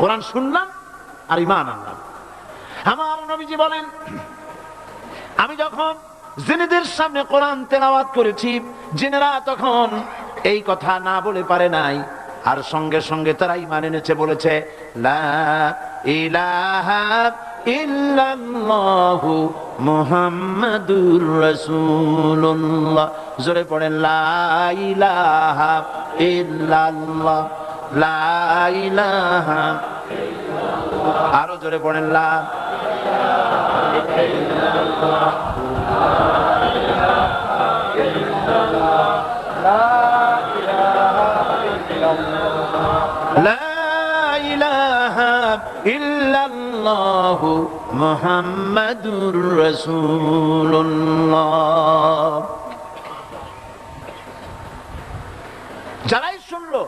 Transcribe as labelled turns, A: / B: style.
A: কোরআন শুনলাম আর ইমান আনলাম। আমার নবীজি বলেন, আমি যখন জেনেদের সামনে কোরআন তেলাওয়াত করেছি, জেনেরা তখন এই কথা না বলে পারে নাই। আর সঙ্গে সঙ্গে তারা ইমান এনেছে, বলেছে, লা ইলাহা ইল্লাল্লাহু মুহাম্মাদুর রাসূলুল্লাহ। জোরে পড়েন, লা ইলাহা ইল্লাল্লাহ। আরও জোরে পড়েন লা ইহু মোহাম্মদুর রসুল্লাহ যারাই শুনলো